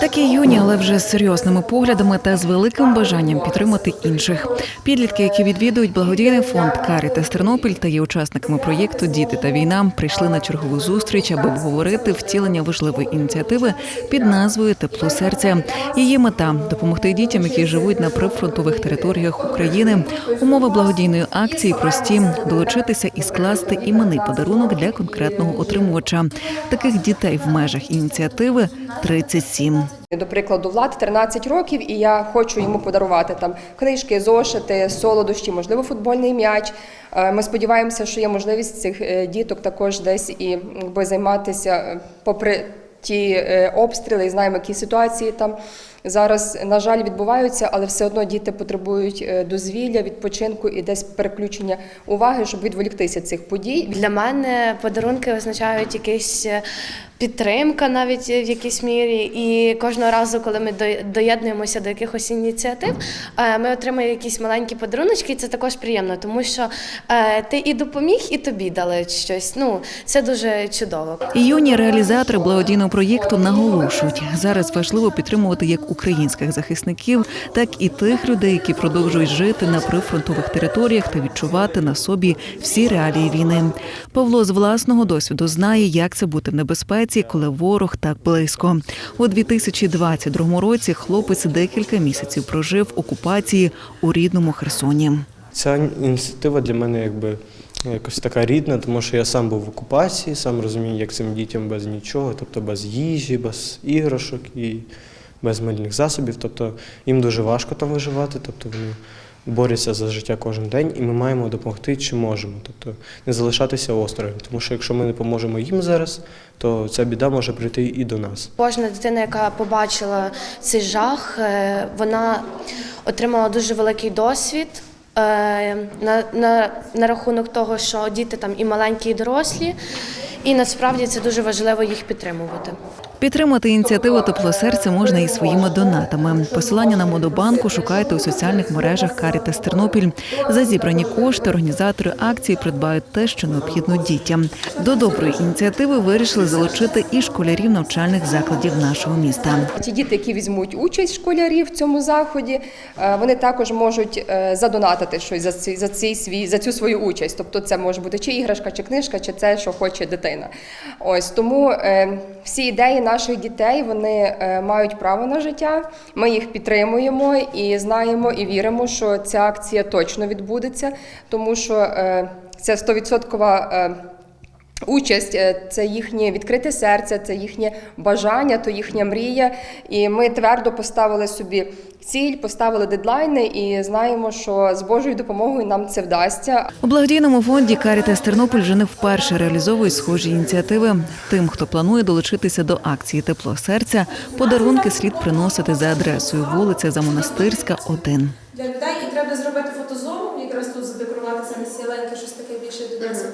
Такі юні, але вже з серйозними поглядами та з великим бажанням підтримати інших. Підлітки, які відвідують благодійний фонд Карітас Тернопіль та є учасниками проєкту Діти та війна, прийшли на чергову зустріч, аби обговорити втілення важливої ініціативи під назвою Тепло серця. Її мета допомогти дітям, які живуть на прифронтових територіях України. Умови благодійної акції прості долучитися і скласти іменний подарунок для конкретного отримувача. Таких дітей в межах ініціативи 37. До прикладу, Влад 13 років, і я хочу йому подарувати там книжки, зошити, солодощі, можливо, футбольний м'яч. Е, Ми сподіваємося, що є можливість цих е, діток також десь і якби, займатися е, попри ті обстріли, і знаємо, які ситуації там зараз, на жаль, відбуваються, але все одно діти потребують е, дозвілля, відпочинку і десь переключення уваги, щоб відволіктися від цих подій. Для мене подарунки означають якийсь е, підтримка навіть в якійсь мірі. І кожного разу, коли ми до- доєднуємося до якихось ініціатив, е, ми отримуємо якісь маленькі подаруночки, і це також приємно, тому що е, ти і допоміг, і тобі дали щось. Ну це дуже чудово. І Юні реалізатори благодійного проєкту наголошують, зараз важливо підтримувати як українських захисників, так і тих людей, які продовжують жити на прифронтових територіях та відчувати на собі всі реалії війни. Павло з власного досвіду знає, як це бути в небезпеці, коли ворог так близько. У 2022 році хлопець декілька місяців прожив окупації у рідному Херсоні. Ця ініціатива для мене якби якось така рідна, тому що я сам був в окупації, сам розумію, як цим дітям без нічого, тобто без їжі, без іграшок і без мильних засобів. Тобто їм дуже важко там виживати, тобто вони борються за життя кожен день, і ми маємо допомогти чи можемо. Тобто не залишатися осторонь. Тому що якщо ми не поможемо їм зараз, то ця біда може прийти і до нас. Кожна дитина, яка побачила цей жах, е, вона отримала дуже великий досвід. е, На, на, на рахунок того, що діти там і маленькі, і дорослі, і насправді це дуже важливо їх підтримувати. Підтримати ініціативу Тепло серця можна і своїми донатами. Посилання на модобанку шукайте у соціальних мережах Карітас Тернопіль. За зібрані кошти організатори акції придбають те, що необхідно дітям. До доброї ініціативи вирішили залучити і школярів навчальних закладів нашого міста. Ті діти, які візьмуть участь школярі в цьому заході, е, вони також можуть е, задонатити щось за цей за цей свій за цю свою участь. Тобто, це може бути чи іграшка, чи книжка, чи це, що хоче дитина. Ось тому е, всі ідеї наших дітей вони е, мають право на життя. Ми їх підтримуємо і знаємо і віримо, що ця акція точно відбудеться, тому що це 100% е, Участь е, це їхнє відкрите серце, це їхнє бажання, то їхня мрія. І ми твердо поставили собі ціль, поставили дедлайни і знаємо, що з Божою допомогою нам це вдасться. У благодійному фонді Карітас Тернопіль вже не вперше реалізовує схожі ініціативи. Тим, хто планує долучитися до акції Тепло серця, подарунки слід приносити за адресою вулиця Замонастирська, 1. для людей і треба зробити фотозону, якраз тут задекорувати самі сіленьки, щось таке більше до нас.